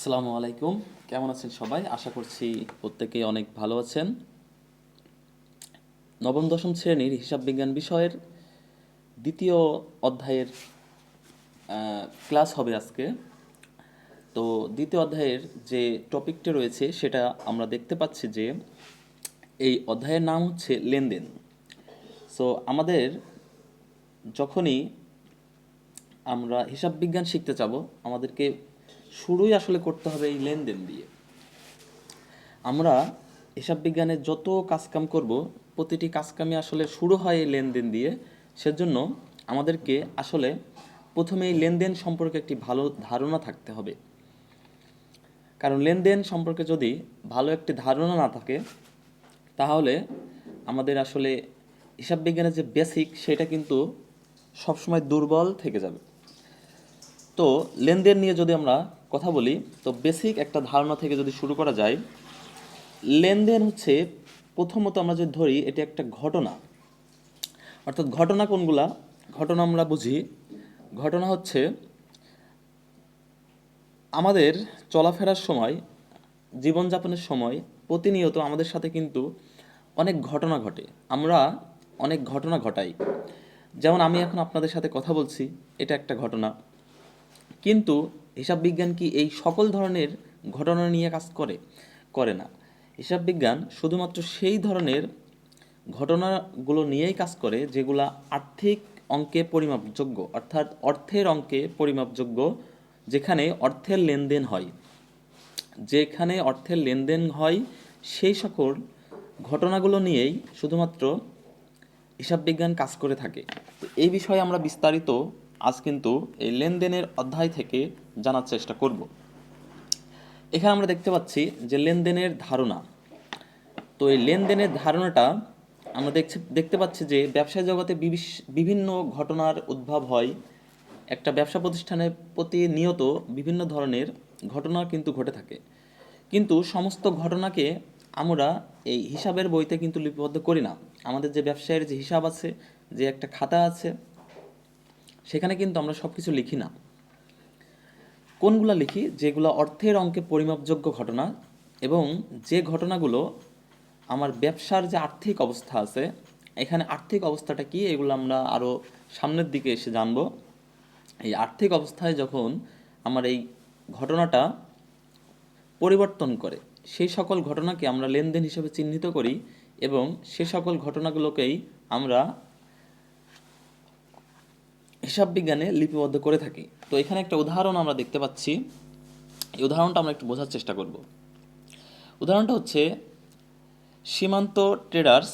আসসালামু আলাইকুম। কেমন আছেন সবাই? আশা করছি প্রত্যেকেই অনেক ভালো আছেন। নবম, দশম শ্রেণির হিসাব বিজ্ঞান বিষয়ের দ্বিতীয় অধ্যায়ের ক্লাস হবে আজকে। তো দ্বিতীয় অধ্যায়ের যে টপিকটা রয়েছে, সেটা আমরা দেখতে পাচ্ছি যে এই অধ্যায়ের নাম হচ্ছে লেনদেন। সো আমাদের যখনই আমরা হিসাব বিজ্ঞান শিখতে চাবো আমাদেরকে শুরুই আসলে করতে হবে এই লেনদেন দিয়ে। আমরা হিসাব বিজ্ঞানের যত কাজকাম করব, প্রতিটি কাজকামই আসলে শুরু হয় এই লেনদেন দিয়ে। সেজন্য আমাদেরকে আসলে প্রথমে এই লেনদেন সম্পর্কে একটি ভালো ধারণা থাকতে হবে। কারণ লেনদেন সম্পর্কে যদি ভালো একটি ধারণা না থাকে, তাহলে আমাদের আসলে হিসাব বিজ্ঞানের যে বেসিক সেটা কিন্তু সবসময় দুর্বল থেকে যাবে। তো লেনদেন নিয়ে যদি আমরা কথা বলি, তো বেসিক একটা ধারণা থেকে যদি শুরু করা যায়, লেনদেন হচ্ছে প্রথমত আমরা যদি ধরি, এটি একটা ঘটনা। অর্থাৎ ঘটনা কোনগুলা? ঘটনা আমরা বুঝি। ঘটনা হচ্ছে, আমাদের চলাফেরার সময়, জীবনযাপনের সময় প্রতিনিয়ত আমাদের সাথে কিন্তু অনেক ঘটনা ঘটে। আমরা অনেক ঘটনা ঘটাই। যেমন আমি এখন আপনাদের সাথে কথা বলছি, এটা একটা ঘটনা। কিন্তু হিসাব বিজ্ঞান কি এই সকল ধরনের ঘটনা নিয়ে কাজ করে? করে না। হিসাব বিজ্ঞান শুধুমাত্র সেই ধরনের ঘটনাগুলো নিয়েই কাজ করে যেগুলা আর্থিক অঙ্কে পরিমাপযোগ্য, অর্থাৎ অর্থের অঙ্কে পরিমাপযোগ্য, যেখানে অর্থের লেনদেন হয়। যেখানে অর্থের লেনদেন হয়, সেই সকল ঘটনাগুলো নিয়েই শুধুমাত্র হিসাববিজ্ঞান কাজ করে থাকে। তো এই বিষয়ে আমরা বিস্তারিত আজ কিন্তু এই লেনদেনের অধ্যায় থেকে জানার চেষ্টা করব। এখানে আমরা দেখতে পাচ্ছি যে লেনদেনের ধারণা। তো এই লেনদেনের ধারণাটা আমরা দেখছি, দেখতে পাচ্ছি যে ব্যবসা জগতে বিভিন্ন ঘটনার উদ্ভব হয়। একটা ব্যবসা প্রতিষ্ঠানে প্রতিনিয়ত বিভিন্ন ধরনের ঘটনা কিন্তু ঘটে থাকে। কিন্তু সমস্ত ঘটনাকে আমরা এই হিসাবের বইতে কিন্তু লিপিবদ্ধ করি না। আমাদের যে ব্যবসায়ের যে হিসাব আছে, যে একটা খাতা আছে সেখানে কিন্তু আমরা সব কিছু লিখি না। কোনগুলা লিখি? যেগুলো অর্থের অঙ্কে পরিমাপযোগ্য ঘটনা এবং যে ঘটনাগুলো আমার ব্যবসার যে আর্থিক অবস্থা আছে, এখানে আর্থিক অবস্থাটা কি, এগুলো আমরা আরও সামনের দিকে এসে জানব। এই আর্থিক অবস্থায় যখন আমার এই ঘটনাটা পরিবর্তন করে, সেই সকল ঘটনাকে আমরা লেনদেন হিসেবে চিহ্নিত করি এবং সে সকল ঘটনাগুলোকেই আমরা হিসাব বিজ্ঞানে লিপিবদ্ধ করে থাকি। তো এখানে একটা উদাহরণ আমরা দেখতে পাচ্ছি। এই উদাহরণটা আমরা একটু বোঝার চেষ্টা করব। উদাহরণটা হচ্ছে, সীমান্ত ট্রেডার্স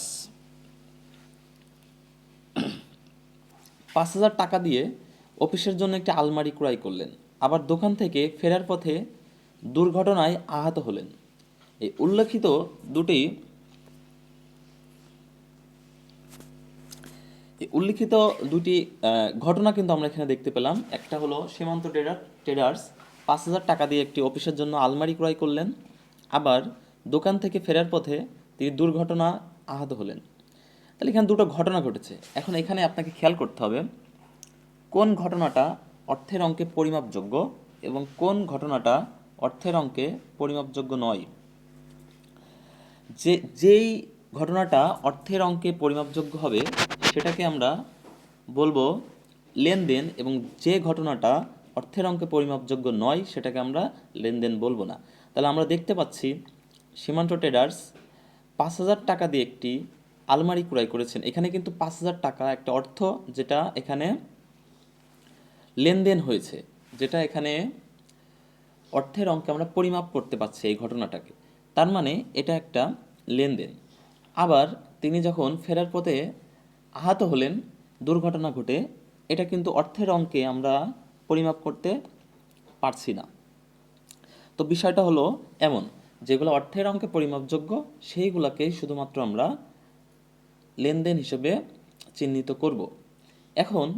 পাঁচ হাজার টাকা দিয়ে অফিসের জন্য একটি আলমারি ক্রয় করলেন। আবার দোকান থেকে ফেরার পথে দুর্ঘটনায় আহত হলেন। এই উল্লেখিত দুটি উল্লিখিত দুটি ঘটনা কিন্তু আমরা এখানে দেখতে পেলাম। একটা হলো সীমান্ত ট্রেডার ট্রেডার্স পাঁচ হাজার টাকা দিয়ে একটি অফিসের জন্য আলমারি ক্রয় করলেন। আবার দোকান থেকে ফেরার পথে তিনি দুর্ঘটনা আহত হলেন। তাহলে এখানে দুটো ঘটনা ঘটেছে। এখন এখানে আপনাকে খেয়াল করতে হবে, কোন ঘটনাটা অর্থের অঙ্কে পরিমাপযোগ্য এবং কোন ঘটনাটা অর্থের অঙ্কে পরিমাপযোগ্য নয়। যে যেই ঘটনাটা অর্থের অঙ্কে পরিমাপযোগ্য হবে সেটাকে আমরা বলব লেনদেন এবং যে ঘটনাটা অর্থের অঙ্কে পরিমাপযোগ্য নয়, সেটাকে আমরা লেনদেন বলব না। তাহলে আমরা দেখতে পাচ্ছি সীমান্ত ট্রেডার্স পাঁচ হাজার টাকা দিয়ে একটি আলমারি ক্রয় করেছেন। এখানে কিন্তু পাঁচ হাজার টাকা একটা অর্থ যেটা এখানে লেনদেন হয়েছে, যেটা এখানে অর্থের অঙ্কে আমরা পরিমাপ করতে পারছি এই ঘটনাটাকে। তার মানে এটা একটা লেনদেন। আবার তিনি যখন ফেরার পথে আহত হলেন, দুর্ঘটনা ঘটে, এটা কিন্তু অর্থের অঙ্কে আমরা পরিমাপ করতে পারছি না। তো বিষয়টা হলো এমন, যেগুলো অর্থের অঙ্কে পরিমাপযোগ্য সেইগুলোকেই শুধুমাত্র আমরা লেনদেন হিসেবে চিহ্নিত করব। এখন,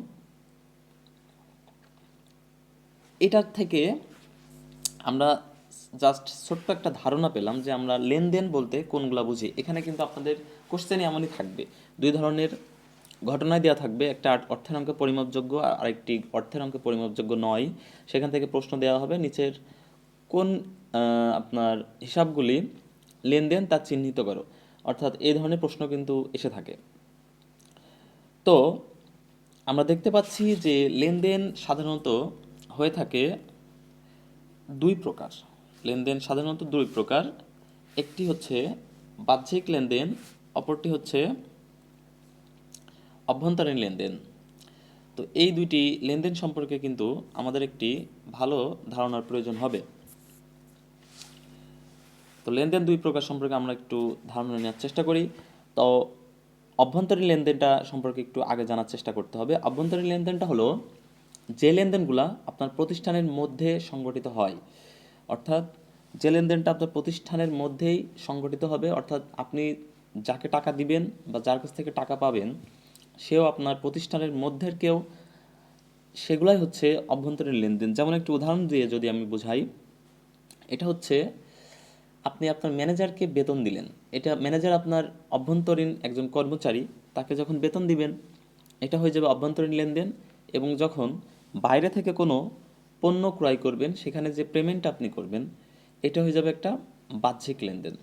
এটার থেকে আমরা জাস্ট ছোট্ট একটা ধারণা পেলাম যে আমরা লেনদেন বলতে কোনগুলা বুঝি। এখানে কিন্তু আপনাদের কোশ্চেনই এমনই থাকবে। দুই ধরনের ঘটনায় দেওয়া থাকবে একটা অর্থের অঙ্কে পরিমাপযোগ্য আর আরেকটি অর্থের অঙ্কে পরিমাপযোগ্য নয়। সেখান থেকে প্রশ্ন দেওয়া হবে নিচের কোন আপনার হিসাবগুলি লেনদেন তা চিহ্নিত করো। অর্থাৎ এই ধরনের প্রশ্ন কিন্তু এসে থাকে। তো আমরা দেখতে পাচ্ছি যে লেনদেন সাধারণত হয়ে থাকে দুই প্রকার। লেনদেন সাধারণত দুই প্রকার। একটি হচ্ছে বাহ্যিক লেনদেন, অপরটি হচ্ছে অভ্যন্তরীণ লেনদেন। তো এই দুইটি লেনদেন সম্পর্কে কিন্তু আমাদের একটি ভালো ধারণার প্রয়োজন হবে। তো লেনদেন দুই প্রকার সম্পর্কে আমরা একটু ধারণা নেওয়ার চেষ্টা করি। তো অভ্যন্তরীণ লেনদেনটা সম্পর্কে একটু আগে জানার চেষ্টা করতে হবে। অভ্যন্তরীণ লেনদেনটা হলো যে লেনদেনগুলা আপনার প্রতিষ্ঠানের মধ্যে সংগঠিত হয়। অর্থাৎ যে লেনদেনটা আপনার প্রতিষ্ঠানের মধ্যেই সংগঠিত হবে, অর্থাৎ আপনি যাকে টাকা দিবেন বা যার কাছ থেকে টাকা পাবেন সেও আপনার প্রতিষ্ঠানের মধ্যের কেউ। সেগুলাই হচ্ছে অভ্যন্তরীণ লেনদেন। যেমন একটি উদাহরণ দিয়ে যদি আমি বোঝাই, এটা হচ্ছে আপনি আপনার ম্যানেজারকে বেতন দিলেন। এটা ম্যানেজার আপনার অভ্যন্তরীণ একজন কর্মচারী, তাকে যখন বেতন দিবেন, এটা হয়ে যাবে অভ্যন্তরীণ লেনদেন এবং যখন বাইরে থেকে কোনো পণ্য ক্রয় করবেন, সেখানে যে পেমেন্ট আপনি করবেন, এটা হয়ে যাবে একটা বাহ্যিক লেনদেন।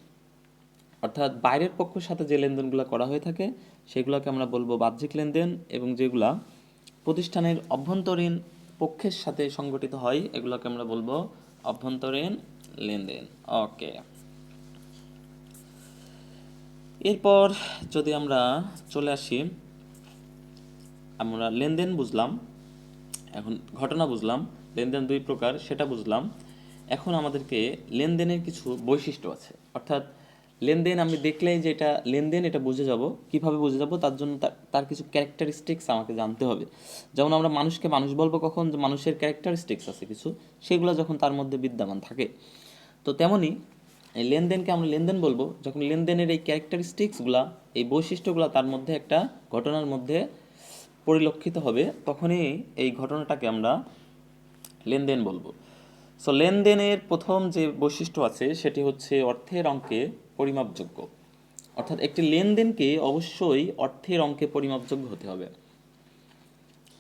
অর্থাৎ বাইরের পক্ষের সাথে যে লেনদেনগুলো করা হয়ে থাকে, সেগুলোকে আমরা বলব বাহ্যিক লেনদেন এবং যেগুলা প্রতিষ্ঠানের অভ্যন্তরীণ পক্ষের সাথে সংগঠিত হয়, এগুলোকে আমরা বলব অভ্যন্তরীণ লেনদেন। ওকে। এরপর যদি আমরা চলে আসি, আমরা লেনদেন বুঝলাম, এখন ঘটনা বুঝলাম, লেনদেন দুই প্রকার, সেটা বুঝলাম। এখন আমাদেরকে লেনদেনের কিছু বৈশিষ্ট্য আছে। অর্থাৎ লেনদেন আমি দেখলেই যে এটা লেনদেন, এটা বুঝে যাব। কীভাবে বুঝে যাব? তার জন্য তার- কিছু ক্যারেক্টারিস্টিক্স আমাকে জানতে হবে। যেমন আমরা মানুষকে মানুষ বলব কখন? যে মানুষের ক্যারেক্টারিস্টিক্স আছে কিছু, সেগুলো যখন তার মধ্যে বিদ্যমান থাকে। তো তেমনি এই লেনদেনকে আমরা লেনদেন বলব, যখন লেনদেনের এই ক্যারেক্টারিস্টিক্সগুলা এই বৈশিষ্ট্যগুলো তার মধ্যে একটা ঘটনার মধ্যে পরিলক্ষিত হবে, তখনই এই ঘটনাটাকে আমরা লেনদেন বলব। সো লেনদেনের প্রথম যে বৈশিষ্ট্য আছে, সেটি হচ্ছে অর্থের অঙ্কে পরিমাপযোগ্য। অর্থাৎ একটি লেনদেনকে অবশ্যই অর্থের অঙ্কে পরিমাপযোগ্য হতে হবে।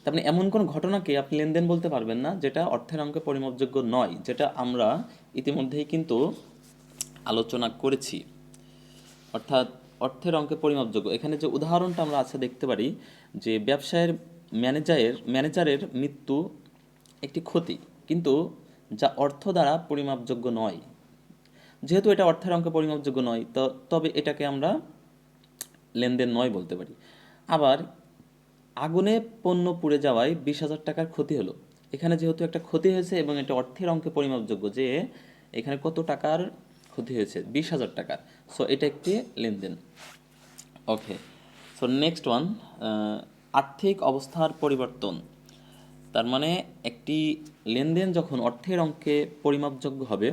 তার মানে এমন কোনো ঘটনাকে আপনি লেনদেন বলতে পারবেন না, যেটা অর্থের অঙ্কে পরিমাপযোগ্য নয়, যেটা আমরা ইতিমধ্যেই কিন্তু আলোচনা করেছি। অর্থাৎ অর্থের অঙ্কে পরিমাপযোগ্য। এখানে যে উদাহরণটা আমরা আছে দেখতে পারি, যে ব্যবসায়ের ম্যানেজারের ম্যানেজারের মৃত্যু একটি ক্ষতি, কিন্তু যা অর্থ দ্বারা পরিমাপযোগ্য নয়। যেহেতু এটা অর্থের অঙ্কে পরিমাপযোগ্য নয়, তো তবে এটাকে আমরা লেনদেন নয় বলতে পারি। আবার আগুনে পণ্য পুড়ে যাওয়ায় বিশ হাজার টাকার ক্ষতি হলো। এখানে যেহেতু একটা ক্ষতি হয়েছে এবং এটা অর্থের অঙ্কে পরিমাপযোগ্য যে এখানে কত টাকার ক্ষতি হয়েছে? বিশ হাজার টাকার। সো এটা একটি লেনদেন। ওকে সো নেক্সট ওয়ান আর্থিক অবস্থার পরিবর্তন। তার মানে একটি লেনদেন যখন অর্থের অঙ্কে পরিমাপযোগ্য হবে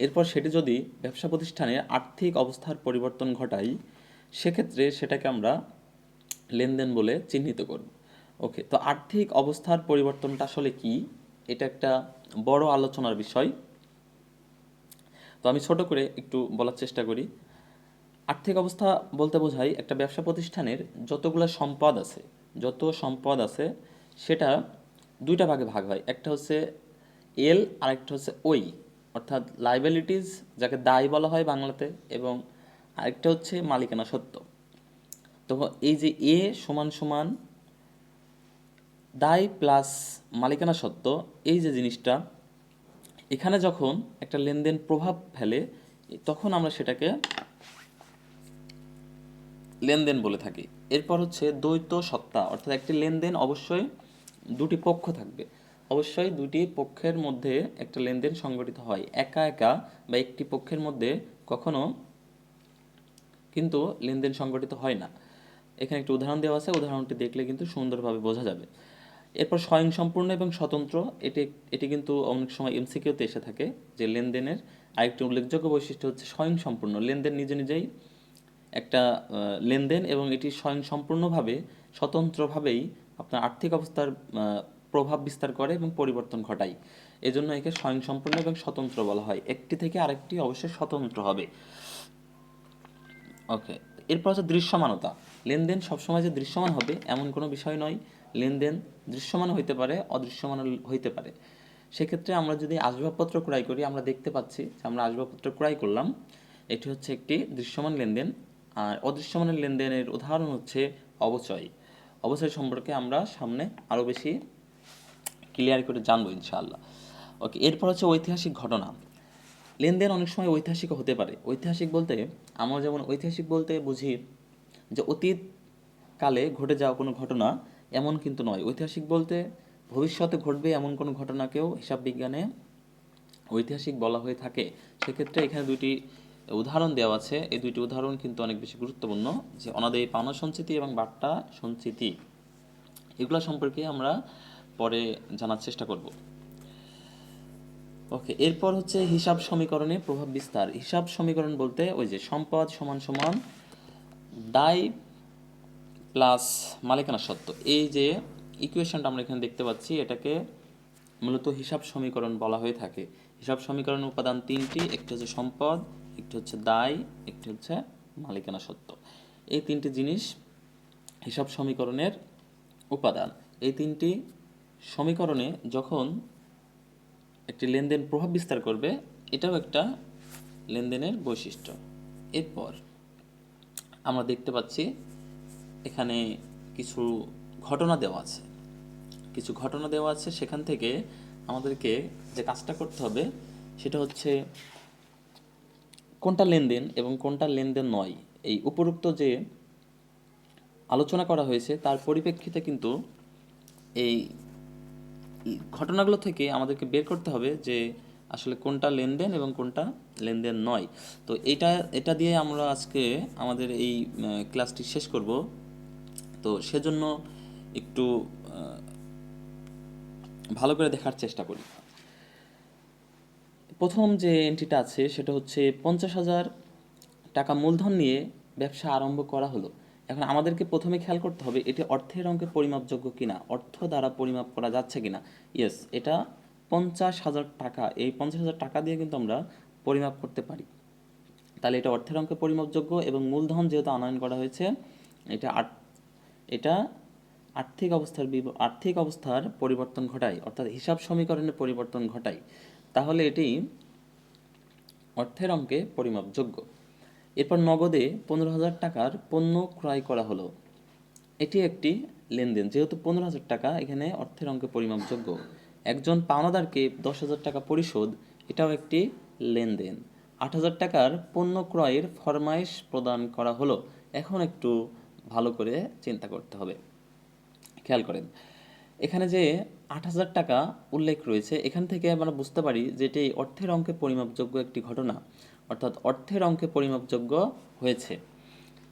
এরপর সেটি যদি ব্যবসা প্রতিষ্ঠানের আর্থিক অবস্থার পরিবর্তন ঘটায় সেক্ষেত্রে সেটাকে আমরা লেনদেন বলে চিহ্নিত করব। ওকে তো আর্থিক অবস্থার পরিবর্তনটা আসলে কি? এটা একটা বড় আলোচনার বিষয়। তো আমি ছোট করে একটু বলার চেষ্টা করি। আর্থিক অবস্থা বলতে বোঝাই একটা ব্যবসা প্রতিষ্ঠানের যতগুলো সম্পদ আছে, যত সম্পদ আছে, সেটা দুইটা ভাগে ভাগ হয়। একটা হচ্ছে এল আর একটা হচ্ছে ওই। অর্থাৎ লাইবিলিটিস যাকে দায় বলা হয় বাংলাতে এবং আরেকটা হচ্ছে মালিকানা সত্য। তো এই যে এ সমান সমান দায় প্লাস মালিকানা সত্ত্ব এই যে জিনিসটা, এখানে যখন একটা লেনদেন প্রভাব ফেলে, তখন আমরা সেটাকে লেনদেন বলে থাকি। এরপর হচ্ছে দ্বৈত সত্তা, অর্থাৎ একটি লেনদেন অবশ্যই দুটি পক্ষ থাকবে। অবশ্যই দুটি পক্ষের মধ্যে একটা লেনদেন সংগঠিত হয়। একা একা বা একটি পক্ষের মধ্যে কখনো কিন্তু লেনদেন সংগঠিত হয় না। এখানে একটি উদাহরণ দেওয়া আছে, উদাহরণটি দেখলে কিন্তু সুন্দরভাবে বোঝা যাবে। এরপর স্বয়ংসম্পূর্ণ এবং স্বতন্ত্র, এটি এটি কিন্তু অনেক সময় এমসিকিউতে এসে থাকে যে লেনদেনের আরেকটি উল্লেখযোগ্য বৈশিষ্ট্য হচ্ছে স্বয়ংসম্পূর্ণ। লেনদেন নিজে নিজেই একটা লেনদেন এবং এটি স্বয়ংসম্পূর্ণভাবে, স্বতন্ত্রভাবেই আপনার আর্থিক অবস্থার প্রভাব বিস্তার করে এবং পরিবর্তন ঘটায়। এজন্য একে স্বয়ংসম্পূর্ণ এবং স্বতন্ত্র বলা হয়। একটি থেকে আরেকটি অবশ্যই স্বতন্ত্র হবে। ওকে এরপর হচ্ছে দৃশ্যমানতা। লেনদেন সবসময় যে দৃশ্যমান হবে এমন কোনো বিষয় নয়। লেনদেন দৃশ্যমান হইতে পারে, অদৃশ্যমান হইতে পারে। সেক্ষেত্রে আমরা যদি আসবাবপত্র ক্রয় করি, আমরা দেখতে পাচ্ছি যে আমরা আসবাবপত্র ক্রয় করলাম। এটি হচ্ছে একটি দৃশ্যমান লেনদেন। আর অদৃশ্যমানের লেনদেনের উদাহরণ হচ্ছে অবচয়। অবচয় সম্পর্কে আমরা সামনে আরও বেশি ক্লিয়ার করে জানব ইনশাআল্লাহ। ওকে এরপর হচ্ছে ঐতিহাসিক ঘটনা। লেনদেন অনেক সময় ঐতিহাসিক হতে পারে। ঐতিহাসিক বলতে, আমরা যেমন ঐতিহাসিক বলতে বুঝি যে অতীত কালে ঘটে যাওয়া কোনো ঘটনা এমন কিন্তু নয়। ঐতিহাসিক বলতে ভবিষ্যতে ঘটবে এমন কোনো ঘটনাকেও হিসাব বিজ্ঞানে ঐতিহাসিক বলা হয়ে থাকে। সেক্ষেত্রে এখানে দুইটি উদাহরণ দেওয়া আছে। এই দুইটি উদাহরণ কিন্তু অনেক বেশি গুরুত্বপূর্ণ যে অনাদায়ী পাওনা সঞ্চিতি এবং বাট্টা সঞ্চিতি। এগুলো সম্পর্কে আমরা পরে জানার চেষ্টা করব। ওকে, এরপর হচ্ছে হিসাব সমীকরণে প্রভাব বিস্তার। হিসাব সমীকরণ বলতে ওই যে সম্পদ সমান সমান দায় প্লাস মালিকানা সত্ত্ব। এই যে ইকুয়েশনটা আমরা এখানে দেখতে পাচ্ছি, এটাকে মূলত হিসাব সমীকরণ বলা হয়ে থাকে। হিসাব সমীকরণের উপাদান তিনটি, একটি হচ্ছে সম্পদ, একটি হচ্ছে দায় একটি হচ্ছে মালিকানা সত্ত্ব। এই তিনটি জিনিস হিসাব সমীকরণের উপাদান। এই তিনটি সমীকরণে যখন একটি লেনদেন প্রভাব বিস্তার করবে, এটাও একটা লেনদেনের বৈশিষ্ট্য। এরপর আমরা দেখতে পাচ্ছি এখানে কিছু ঘটনা দেওয়া আছে। কিছু ঘটনা দেওয়া আছে, সেখান থেকে আমাদেরকে যে কাজটা করতে হবে, সেটা হচ্ছে কোনটা লেনদেন এবং কোনটা লেনদেন নয়। এই উপরোক্ত যে আলোচনা করা হয়েছে, তার পরিপ্রেক্ষিতে কিন্তু এই ঘটনাগুলো থেকে আমাদেরকে বের করতে হবে যে আসলে কোনটা লেনদেন এবং কোনটা লেনদেন নয়। তো এটা এটা দিয়ে আমরা আজকে আমাদের এই ক্লাসটি শেষ করব। তো সেজন্য একটু ভালো করে দেখার চেষ্টা করি। প্রথম যে এন্ট্রিটা আছে সেটা হচ্ছে পঞ্চাশ হাজার টাকা মূলধন নিয়ে ব্যবসা আরম্ভ করা হলো। এখন আমাদেরকে প্রথমে খেয়াল করতে হবে, এটি অর্থের অঙ্কে পরিমাপযোগ্য কিনা, অর্থ দ্বারা পরিমাপ করা যাচ্ছে কিনা। ইয়েস এটা পঞ্চাশ হাজার টাকা, এই পঞ্চাশ হাজার টাকা দিয়ে কিন্তু আমরা পরিমাপ করতে পারি। তাহলে এটা অর্থের অঙ্কে পরিমাপযোগ্য এবং মূলধন যেহেতু আনয়ন করা হয়েছে, এটা এটা আর্থিক অবস্থার আর্থিক অবস্থার পরিবর্তন ঘটায়, অর্থাৎ হিসাব সমীকরণের পরিবর্তন ঘটায়। তাহলে এটি অর্থের অঙ্কে পরিমাপযোগ্য। এরপর নগদে পনেরো হাজার টাকার পণ্য ক্রয় করা হলো। এটি একটি লেনদেন। যেহেতু পনেরো হাজার টাকা এখানে অর্থের অঙ্কে পরিমাপযোগ্য, একজন পাওনাদারকে দশ হাজার টাকা পরিশোধ, এটাও একটি লেনদেন। আট হাজার টাকার পণ্য ক্রয়ের ফরমাইশ প্রদান করা হলো। এখন একটু ভালো করে চিন্তা করতে হবে। খেয়াল করেন, এখানে যে আট হাজার টাকা উল্লেখ রয়েছে, এখান থেকে আমরা বুঝতে পারি যে এটি অর্থের অঙ্কে পরিমাপযোগ্য একটি ঘটনা। অর্থাৎ অর্থের অঙ্কে পরিমাপযোগ্য হয়েছে।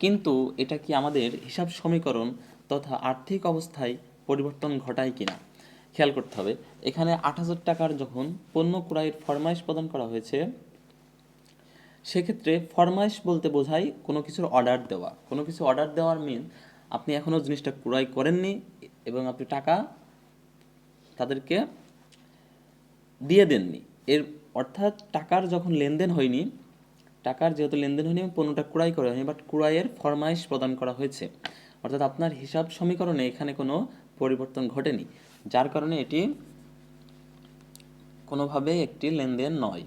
কিন্তু এটা কি আমাদের হিসাব সমীকরণ তথা আর্থিক অবস্থায় পরিবর্তন ঘটায় কিনা? খেয়াল করতে হবে। এখানে আট হাজার টাকার যখন পণ্য ক্রয়ের ফরমাইশ প্রদান করা হয়েছে, সেক্ষেত্রে ফরমাইশ বলতে বোঝায় কোনো কিছুর অর্ডার দেওয়া। কোনো কিছু অর্ডার দেওয়ার মিন আপনি এখনও জিনিসটা ক্রয় করেননি এবং আপনি টাকা তাদেরকে দিয়ে দেননি। এর অর্থাৎ টাকার যখন লেনদেন হয়নি টাকার যেহেতু লেনদেন হয়নি এবং পণ্যটা ক্রয় করা হয়নি বাট ক্রয়ের ফরমাইশ প্রদান করা হয়েছে। অর্থাৎ আপনার হিসাব সমীকরণে এখানে কোনো পরিবর্তন ঘটেনি, যার কারণে এটি কোনোভাবে একটি লেনদেন নয়।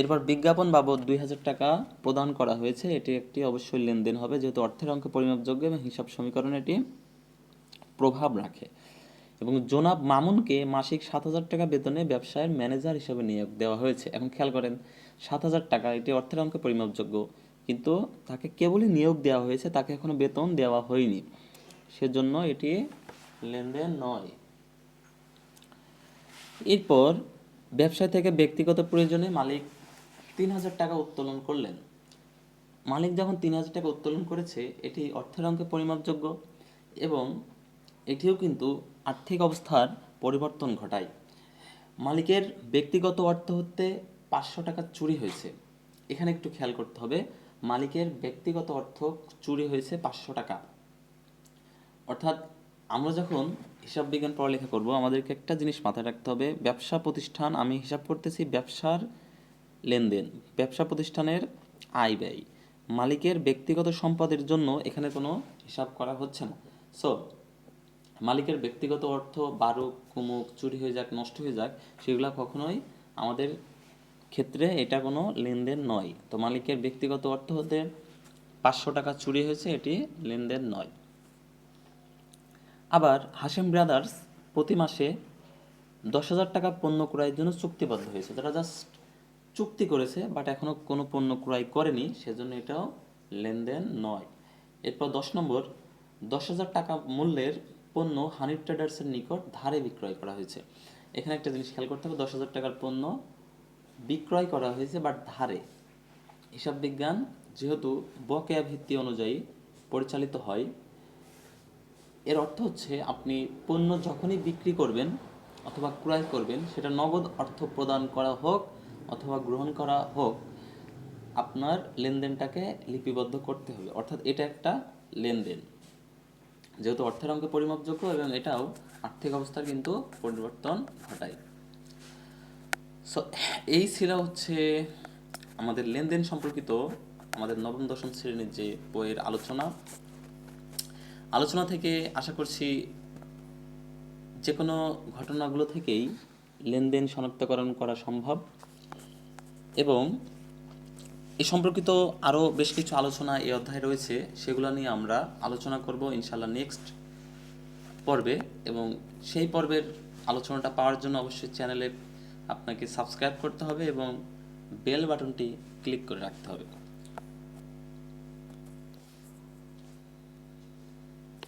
এরপর বিজ্ঞাপন বাবদ দুই হাজার টাকা প্রদান করা হয়েছে, এটি একটি অবশ্যই লেনদেন হবে, যেহেতু অর্থের অঙ্কে পরিমাপযোগ্য এবং হিসাব সমীকরণে এটি প্রভাব রাখে। এবং জনাব মামুনকে মাসিক সাত হাজার টাকা বেতনে ব্যবসায়ের ম্যানেজার হিসেবে নিয়োগ দেওয়া হয়েছে। এখন খেয়াল করেন সাত হাজার টাকা, এটি অর্থের অঙ্কে পরিমাপযোগ্য। কিন্তু তাকে কেবলই নিয়োগ দেওয়া হয়েছে, তাকে এখনও বেতন দেওয়া হয়নি। সেজন্য এটি লেনদেন নয়। এরপর ব্যবসায় থেকে ব্যক্তিগত প্রয়োজনে মালিক তিন হাজার টাকা উত্তোলন করলেন। মালিক যখন তিন হাজার টাকা উত্তোলন করেছে, এটি অর্থের অঙ্কে পরিমাপযোগ্য এবং এটিও কিন্তু আর্থিক অবস্থার পরিবর্তন ঘটায়। মালিকের ব্যক্তিগত অর্থ হতে পাঁচশো টাকা চুরি হয়েছে। এখানে একটু খেয়াল করতে হবে, মালিকের ব্যক্তিগত অর্থ চুরি হয়েছে পাঁচশো টাকা। অর্থাৎ আমরা যখন হিসাব বিজ্ঞান পড়ালেখা করব, আমাদেরকে একটা জিনিস মাথায় রাখতে হবে, ব্যবসা প্রতিষ্ঠান, আমি হিসাব করতেছি ব্যবসার লেনদেন, ব্যবসা প্রতিষ্ঠানের আয় ব্যয়। মালিকের ব্যক্তিগত সম্পদের জন্য এখানে কোনো হিসাব করা হচ্ছে না। সো মালিকের ব্যক্তিগত অর্থ, বারুক, কুমুক, চুরি হয়ে যাক, নষ্ট হয়ে যাক, সেগুলো কখনোই আমাদের ক্ষেত্রে এটা কোনো লেনদেন নয়। তো মালিকের ব্যক্তিগত অর্থ হতে পাঁচশো টাকা চুরি হয়েছে, এটি লেনদেন নয়। আবার হাসিম ব্রাদার্স প্রতি মাসে দশ হাজার টাকা পণ্য ক্রয়ের জন্য চুক্তিবদ্ধ হয়েছে। তারা জাস্ট চুক্তি করেছে, বাট এখনও কোনো পণ্য ক্রয় করেনি, সেজন্য এটাও লেনদেন নয়। এরপর দশ নম্বর, দশ হাজার টাকা মূল্যের পণ্য হানি ট্রেডার্সের নিকট ধারে বিক্রয় করা হয়েছে। এখানে একটা জিনিস খেয়াল করতে হবে, দশ হাজার টাকার পণ্য বিক্রয় করা হয়েছে, বাট ধারে। হিসাব বিজ্ঞান যেহেতু বকেয়া ভিত্তি অনুযায়ী পরিচালিত হয়, এর অর্থ হচ্ছে আপনি পণ্য যখনই বিক্রি করবেন অথবা ক্রয় করবেন, সেটা নগদ অর্থ প্রদান করা হোক অথবা গ্রহণ করা হোক, আপনার লেনদেনটাকে লিপিবদ্ধ করতে হবে। অর্থাৎ এটা একটা লেনদেন। যেহেতু অর্থের অঙ্কে পরিমাপযোগ্য এবং এটাও আর্থিক অবস্থার কিন্তু পরিবর্তন ঘটায়। সো এই ছিল হচ্ছে আমাদের লেনদেন সম্পর্কিত আমাদের নবম, দশম শ্রেণির যে বইয়ের আলোচনা। আলোচনা থেকে আশা করছি যে কোনো ঘটনাগুলো থেকেই লেনদেন শনাক্তকরণ করা সম্ভব। এবং এ সম্পর্কিত আরও বেশ কিছু আলোচনা এই অধ্যায়ে রয়েছে, সেগুলো নিয়ে আমরা আলোচনা করব ইনশাল্লাহ নেক্সট পর্বে। এবং সেই পর্বের আলোচনাটা পাওয়ার জন্য অবশ্যই চ্যানেলে আপনাকে সাবস্ক্রাইব করতে হবে এবং বেল বাটনটি ক্লিক করে রাখতে হবে।